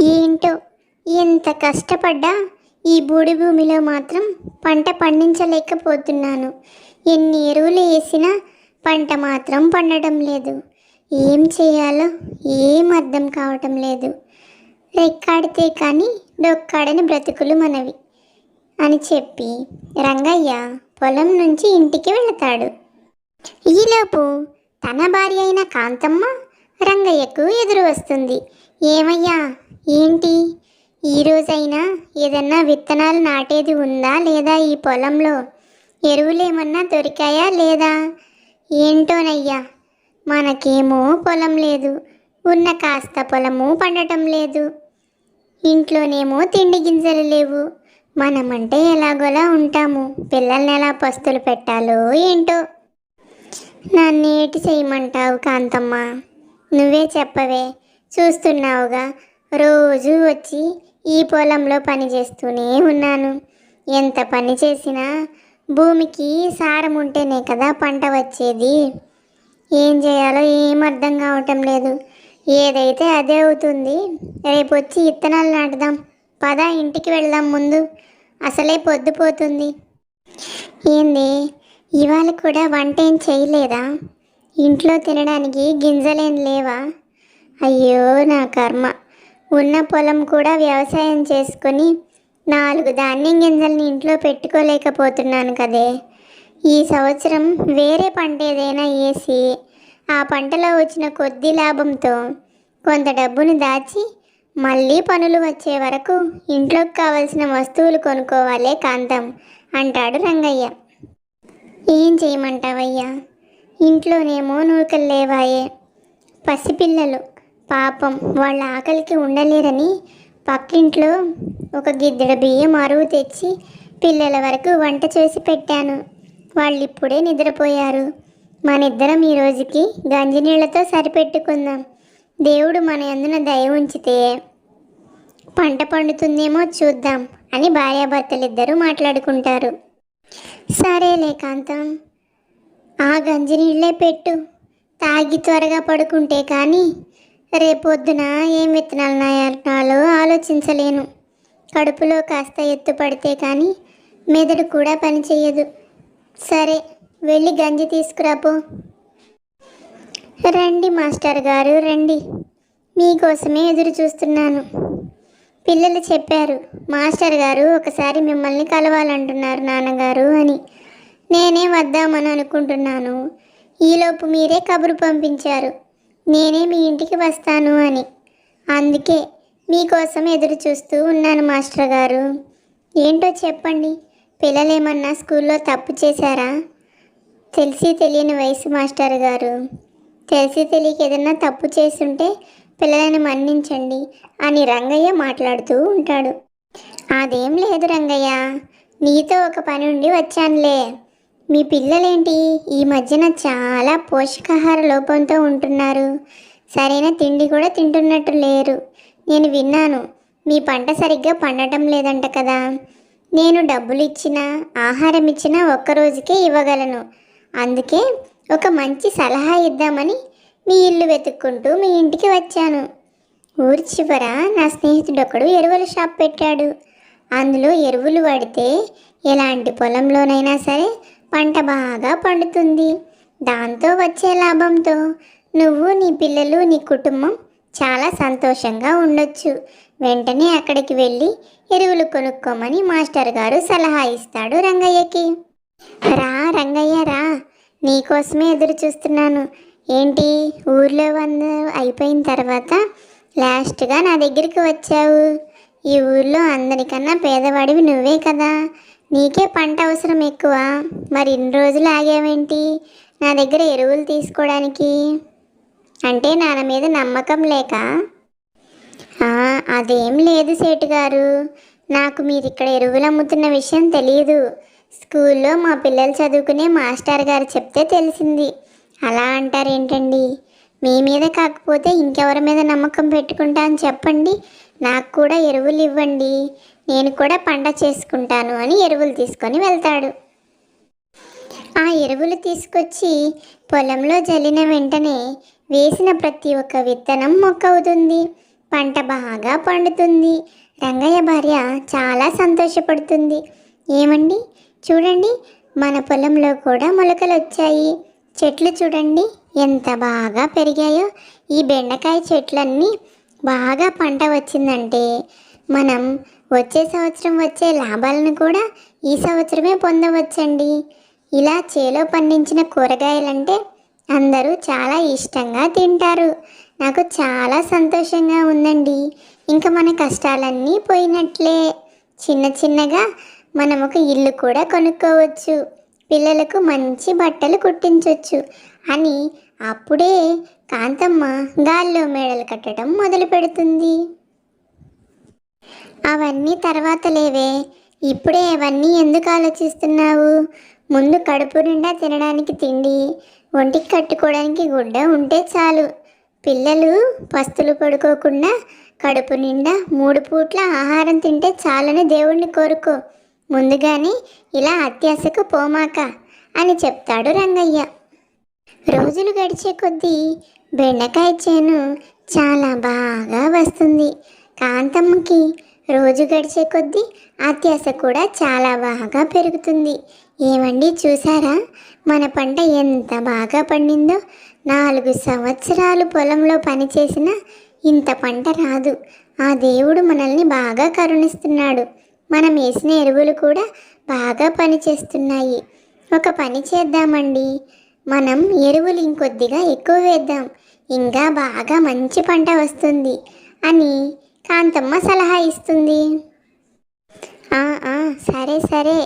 ఏంటో? ఎంత కష్టపడ్డా ఈ బూడి భూమిలో మాత్రం పంట పండించలేకపోతున్నాను. ఎన్ని ఎరువులు వేసినా పంట మాత్రం పండడం లేదు. ఏం చేయాలో ఏం అర్థం కావటం లేదు. రెక్కాడితే కానీ డొక్కాడని బ్రతుకులు మనవి అని చెప్పి రంగయ్య పొలం నుంచి ఇంటికి వెళతాడు. ఈలోపు తన భార్య అయిన కాంతమ్మ రంగయ్యకు ఎదురు వస్తుంది. ఏమయ్యా? ఏంటి? ఈరోజైనా ఏదన్నా విత్తనాలు నాటేది ఉందా లేదా ఈ పొలంలో? ఎరువులేమన్నా దొరికాయా లేదా? ఏంటోనయ్యా మనకేమో పొలం లేదు. ఉన్న కాస్త పొలము పండటం లేదు. ఇంట్లోనేమో తిండి గింజలు లేవు. మనమంటే ఎలాగోలా ఉంటాము. పిల్లల్ని ఎలా పస్తులు పెట్టాలో ఏంటో? నన్నేటి చేయమంటావు కాంతమ్మ. నువ్వే చెప్పవే. చూస్తున్నావుగా. రోజు వచ్చి ఈ పొలంలో పని చేస్తూనే ఉన్నాను. ఎంత పని చేసినా భూమికి సారం ఉంటేనే కదా పంట వచ్చేది. ఏం చేయాలో ఏం అర్థం కావటం లేదు. ఏదైతే అదే అవుతుంది రేపు వచ్చి ఇత్తనాలు నాటుదాం. పద ఇంటికి వెళ్దాం ముందు. అసలే పొద్దుపోతుంది ఏంది ఇవాళ కూడా వంట ఏం చేయలేదా? ఇంట్లో తినడానికి గింజలేం లేవా? అయ్యో నా కర్మ. ఉన్న పొలం కూడా వ్యవసాయం చేసుకొని నాలుగు ధాన్యం గింజల్ని ఇంట్లో పెట్టుకోలేకపోతున్నాను కదే. ఈ సంవత్సరం వేరే పంట ఏదైనా వేసి ఆ పంటలో వచ్చిన కొద్ది లాభంతో కొంత డబ్బును దాచి మళ్ళీ పనులు వచ్చే వరకు ఇంట్లోకి కావలసిన వస్తువులు కొనుక్కోవాలే కాంతం అంటాడు రంగయ్య. ఏం చేయమంటావయ్యా? ఇంట్లోనేమో నూకలు లేవాయే. పసిపిల్లలు పాపం వాళ్ళ ఆకలికి ఉండలేరని పక్కింట్లో ఒక గిద్దెడ బియ్యం అరువు తెచ్చి పిల్లల వరకు వంట చేసి పెట్టాను. వాళ్ళు ఇప్పుడే నిద్రపోయారు. మనిద్దరం ఈ రోజుకి గంజి నీళ్ళతో సరిపెట్టుకుందాం. దేవుడు మన అందున దయ ఉంచితే పంట పండుతుందేమో చూద్దాం అని భార్యాభర్తలిద్దరూ మాట్లాడుకుంటారు. సరేలే కాంతం ఆ గంజి నీళ్ళే పెట్టు. తాగి త్వరగా పడుకుంటే కానీ రేపొద్దున? ఏం విత్తనాలు నాయాలో ఆలోచించలేను. కడుపులో కాస్త ఎత్తు పడితే కానీ మెదడు కూడా పని సరే వెళ్ళి గంజి తీసుకురాపో రండి మాస్టర్ గారు రండి. మీకోసమే ఎదురు చూస్తున్నాను. పిల్లలు చెప్పారు మాస్టర్ గారు ఒకసారి మిమ్మల్ని కలవాలంటున్నారు నాన్నగారు అని. నేనే వద్దామని అనుకుంటున్నాను. ఈలోపు మీరే కబురు పంపించారు. నేనే మీ ఇంటికి వస్తాను అని. అందుకే మీకోసం ఎదురు చూస్తూ ఉన్నాను మాస్టర్ గారు. ఏంటో చెప్పండి. పిల్లలేమన్నా స్కూల్లో తప్పు చేశారా? తెలిసి తెలియని వయసు మాస్టర్ గారు. తెలిసి తెలియక ఏదన్నా తప్పు చేస్తుంటే పిల్లలను మన్నించండి అని రంగయ్య మాట్లాడుతూ ఉంటాడు. అదేం లేదు రంగయ్య. నీతో ఒక పని ఉండి వచ్చానులే. మీ పిల్లలేంటి? ఈ మధ్యన చాలా పోషకాహార లోపంతో ఉంటున్నారు. సరైన తిండి కూడా తింటున్నట్టు లేరు. నేను విన్నాను. మీ పంట సరిగ్గా పండటం లేదంట కదా. నేను డబ్బులు ఇచ్చినా ఆహారం ఇచ్చినా ఒక్క రోజుకే ఇవ్వగలను. అందుకే ఒక మంచి సలహా ఇద్దామని మీ ఇల్లు వెతుక్కుంటూ మీ ఇంటికి వచ్చాను. ఊరి చివర నా స్నేహితుడు ఒకడు ఎరువుల షాప్ పెట్టాడు. అందులో ఎరువులు వాడితే ఎలాంటి పొలంలోనైనా సరే పంట బాగా పండుతుంది. దాంతో వచ్చే లాభంతో నువ్వు నీ పిల్లలు నీ కుటుంబం చాలా సంతోషంగా ఉండొచ్చు. వెంటనే అక్కడికి వెళ్ళి ఎరువులు కొనుక్కోమని మాస్టర్ గారు సలహా ఇస్తాడు రంగయ్యకి. రా రంగయ్య రా. నీకోసమే ఎదురు చూస్తున్నాను. ఏంటి? ఊర్లో వంద అయిపోయిన తర్వాత లాస్ట్గా నా దగ్గరికి వచ్చావు. ఈ ఊర్లో అందరికన్నా పేదవాడివి నువ్వే కదా. నీకే పంట అవసరం ఎక్కువ. మరి ఇన్ని రోజులు ఆగావేంటి? నా దగ్గర ఎరువులు తీసుకోవడానికి. అంటే నాన్న మీద నమ్మకం లేక. అదేం లేదు సేటు గారు నాకు మీరు ఇక్కడ ఎరువులు అమ్ముతున్న విషయం తెలియదు స్కూల్లో మా పిల్లలు చదువుకునే మాస్టర్ గారు చెప్తే తెలిసింది. అలా అంటారేంటండి? మీ మీద కాకపోతే ఇంకెవరి మీద నమ్మకం పెట్టుకుంటా అని చెప్పండి. నాకు కూడా ఎరువులు ఇవ్వండి. నేను కూడా పంట చేసుకుంటాను అని ఎరువులు తీసుకొని వెళ్తాడు. ఆ ఎరువులు తీసుకొచ్చి పొలంలో జల్లిన వెంటనే వేసిన ప్రతి ఒక్క విత్తనం మొక్క అవుతుంది పంట బాగా పండుతుంది. రంగయ్య భార్య చాలా సంతోషపడుతుంది. ఏమండి? చూడండి మన పొలంలో కూడా మొలకలు వచ్చాయి. చెట్లు చూడండి ఎంత బాగా పెరిగాయో. ఈ బెండకాయ చెట్లన్నీ బాగా పంట వచ్చిందంటే మనం వచ్చే సంవత్సరం వచ్చే లాభాలను కూడా ఈ సంవత్సరమే పొందవచ్చండి. ఇలా చేలో పండించిన కూరగాయలంటే అందరూ చాలా ఇష్టంగా తింటారు. నాకు చాలా సంతోషంగా ఉందండి. ఇంకా మన కష్టాలన్నీ పోయినట్లే. చిన్న చిన్నగా మనం ఒక ఇల్లు కూడా కొనుక్కోవచ్చు. పిల్లలకు మంచి బట్టలు కుట్టించవచ్చు అని అప్పుడే కాంతమ్మ గాల్లో మేడలు కట్టడం మొదలు పెడుతుంది అవన్నీ తర్వాత లేవే. ఇప్పుడే అవన్నీ ఎందుకు ఆలోచిస్తున్నావు? ముందు కడుపు నిండా తినడానికి తిండి ఒంటికి కట్టుకోవడానికి గుడ్డ ఉంటే చాలు. పిల్లలు పస్తులు పడుకోకుండా కడుపు నిండా మూడు పూట్ల ఆహారం తింటే చాలని దేవుణ్ణి కోరుకో. ముందుగానే ఇలా అత్యాశకు పోమాక అని చెప్తాడు రంగయ్య. రోజులు గడిచే కొద్దీ బెండకాయ చేను చాలా బాగా వస్తుంది. కాంతమ్మకి రోజు గడిచే కొద్దీ అత్యాశ కూడా చాలా బాగా పెరుగుతుంది. ఏమండి చూసారా మన పంట ఎంత బాగా పండిందో నాలుగు సంవత్సరాలు పొలంలో పనిచేసిన ఇంత పంట రాదు. ఆ దేవుడు మనల్ని బాగా కరుణిస్తున్నాడు. మనం వేసిన ఎరువులు కూడా బాగా పనిచేస్తున్నాయి ఒక పని చేద్దామండి. మనం ఎరువులు ఇంకొద్దిగా ఎక్కువ వేద్దాం. ఇంకా బాగా మంచి పంట వస్తుంది అని కాంతమ్మ సలహా ఇస్తుంది. "ఆ, ఆ, సరే సరే.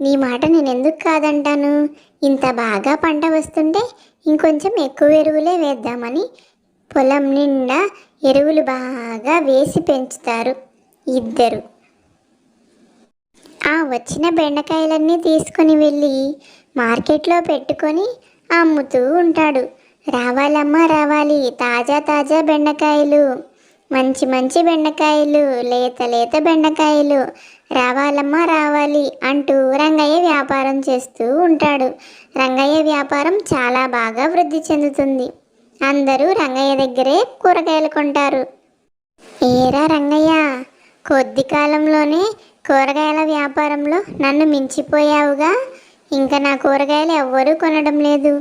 నీ మాట నేను ఎందుకు కాదంటాను? ఇంత బాగా పంట వస్తుంటే ఇంకొంచెం ఎక్కువ ఎరువులే వేద్దామని పొలం నిండా ఎరువులు బాగా వేసి పెంచుతారు ఇద్దరు. ఆ వచ్చిన బెండకాయలన్నీ తీసుకొని వెళ్ళి మార్కెట్లో పెట్టుకొని అమ్ముతూ ఉంటాడు. రావాలమ్మా రావాలి. తాజా తాజా బెండకాయలు. మంచి మంచి బెండకాయలు లేత లేత బెండకాయలు. రావాలమ్మా రావాలి అంటూ రంగయ్య వ్యాపారం చేస్తూ ఉంటాడు. రంగయ్య వ్యాపారం చాలా బాగా వృద్ధి చెందుతుంది. అందరూ రంగయ్య దగ్గరే కూరగాయలు కొంటారు. ఏరా రంగయ్య కొద్ది కాలంలోనే కూరగాయల వ్యాపారంలో నన్ను మించిపోయావుగా. ఇంకా నా కూరగాయలు ఎవ్వరూ కొనడం లేదు.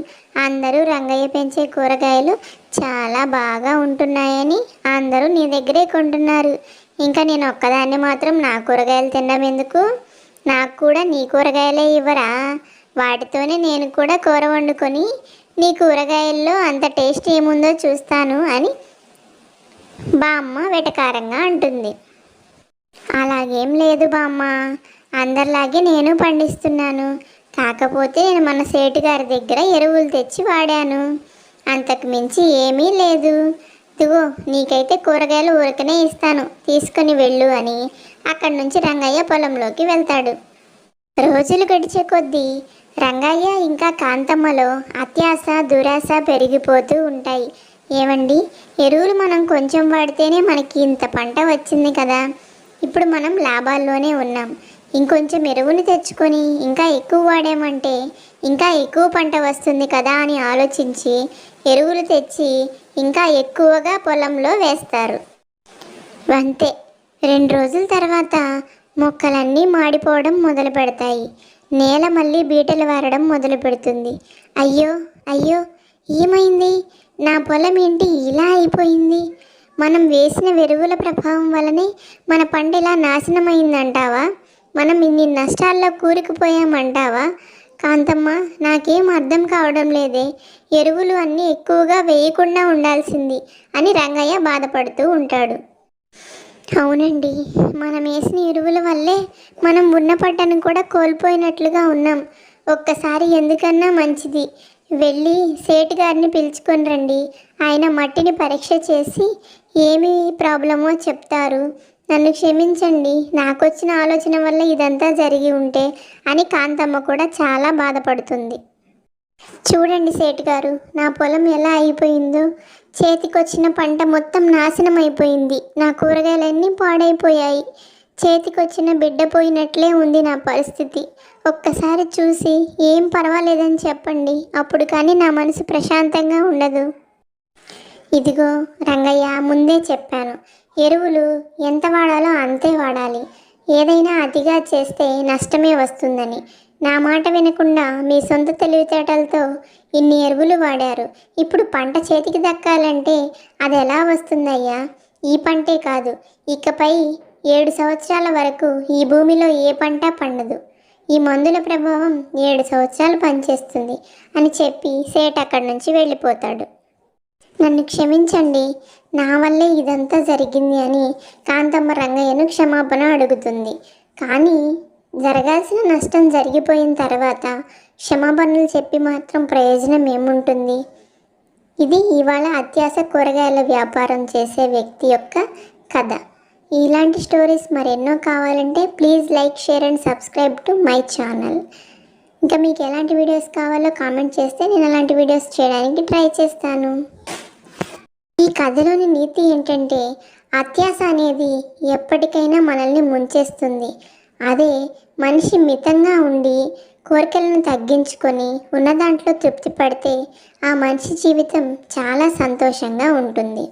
అందరూ రంగయ్య పెంచే కూరగాయలు చాలా బాగా ఉంటున్నాయని అందరూ నీ దగ్గరే కొంటున్నారు. ఇంకా నేను ఒక్కదాన్ని మాత్రం నా కూరగాయలు తినడం ఎందుకు? నాకు కూడా నీ కూరగాయలే ఇవ్వరా? వాటితోనే నేను కూడా కూర వండుకొని నీ కూరగాయల్లో అంత టేస్ట్ ఏముందో చూస్తాను అని బామ్మ వెటకారంగా అంటుంది. అలాగేం లేదు బామ్మ అందరిలాగే నేను పండిస్తున్నాను. కాకపోతే నేను మన సేటు గారి దగ్గర ఎరువులు తెచ్చి వాడాను. అంతకు మించి ఏమీ లేదు. దిగో నీకైతే కూరగాయలు ఊరికనే ఇస్తాను. తీసుకొని వెళ్ళు అని అక్కడి నుంచి రంగయ్య పొలంలోకి వెళ్తాడు. రోజులు గడిచే కొద్దీ రంగయ్య ఇంకా కాంతమ్మలో అత్యాశ దురాశ పెరిగిపోతూ ఉంటాయి. ఏమండి ఎరువులు మనం కొంచెం వాడితేనే మనకి ఇంత పంట వచ్చింది కదా. ఇప్పుడు మనం లాభాల్లోనే ఉన్నాం. ఇంకొంచెం ఎరువుని తెచ్చుకొని ఇంకా ఎక్కువ వాడామంటే ఇంకా ఎక్కువ పంట వస్తుంది కదా అని ఆలోచించి ఎరువులు తెచ్చి ఇంకా ఎక్కువగా పొలంలో వేస్తారు. అంతే. రెండు రోజుల తర్వాత మొక్కలన్నీ మాడిపోవడం మొదలు పెడతాయి. నేల మళ్ళీ బీటలు వారడం మొదలు పెడుతుంది. అయ్యో అయ్యో ఏమైంది? నా పొలం ఏంటి ఇలా అయిపోయింది? మనం వేసిన ఎరువుల ప్రభావం వలనే మన పంట ఇలా నాశనమైందంటావా? మనం ఇన్ని నష్టాల్లో కూరుకుపోయామంటావా? కాంతమ్మ నాకేం అర్థం కావడం లేదే. ఎరువులు అన్నీ ఎక్కువగా వేయకుండా ఉండాల్సింది అని రంగయ్య బాధపడుతూ ఉంటాడు. అవునండి మనం వేసిన ఎరువుల వల్లే మనం ఉన్న పంటను కూడా కోల్పోయినట్లుగా ఉన్నాం. ఒక్కసారి ఎందుకన్నా మంచిది. వెళ్ళి సేటు గారిని పిలుచుకొని రండి. ఆయన మట్టిని పరీక్ష చేసి ఏమి ప్రాబ్లమో చెప్తారు. నన్ను క్షమించండి. నాకు వచ్చిన ఆలోచన వల్ల ఇదంతా జరిగి ఉంటే అని కాంతమ్మ కూడా చాలా బాధపడుతుంది. చూడండి సేటు గారు నా పొలం ఎలా అయిపోయిందో. చేతికొచ్చిన పంట మొత్తం నాశనం అయిపోయింది. నా కూరగాయలన్నీ పాడైపోయాయి. చేతికొచ్చిన బిడ్డ పోయినట్లే ఉంది నా పరిస్థితి. ఒక్కసారి చూసి ఏం పర్వాలేదని చెప్పండి. అప్పుడు కానీ నా మనసు ప్రశాంతంగా ఉండదు. ఇదిగో రంగయ్య ముందే చెప్పాను. ఎరువులు ఎంత వాడాలో అంతే వాడాలి. ఏదైనా అతిగా చేస్తే నష్టమే వస్తుందని. నా మాట వినకుండా మీ సొంత తెలివితేటలతో ఇన్ని ఎరువులు వాడారు. ఇప్పుడు పంట చేతికి దక్కాలంటే అది ఎలా వస్తుందయ్యా? ఈ పంటే కాదు ఇకపై ఏడు సంవత్సరాల వరకు ఈ భూమిలో ఏ పంట పండదు. ఈ మందుల ప్రభావం ఏడు సంవత్సరాలు పనిచేస్తుంది అని చెప్పి సేట్ అక్కడి నుంచి వెళ్ళిపోతాడు. నన్ను క్షమించండి నా వల్లే ఇదంతా జరిగింది అని కాంతమ్మ రంగయ్యను క్షమాపణ అడుగుతుంది. కానీ జరగాల్సిన నష్టం జరిగిపోయిన తర్వాత క్షమాపణలు చెప్పి మాత్రం ప్రయోజనం ఏముంటుంది? ఇది ఇవాళ అత్యాస కూరగాయల వ్యాపారం చేసే వ్యక్తి యొక్క కథ. ఇలాంటి స్టోరీస్ మరెన్నో కావాలంటే please like share and subscribe to my channel. ఇంకా మీకు ఎలాంటి వీడియోస్ కావాలో కామెంట్ చేస్తే నేను అలాంటి వీడియోస్ చేయడానికి ట్రై చేస్తాను. ఈ కథలోని నీతి ఏంటంటే అత్యాస అనేది ఎప్పటికైనా మనల్ని ముంచేస్తుంది. అదే మనిషి మితంగా ఉండి కోరికలను తగ్గించుకొని ఉన్న దాంట్లో తృప్తి పడితే ఆ మనిషి జీవితం చాలా సంతోషంగా ఉంటుంది.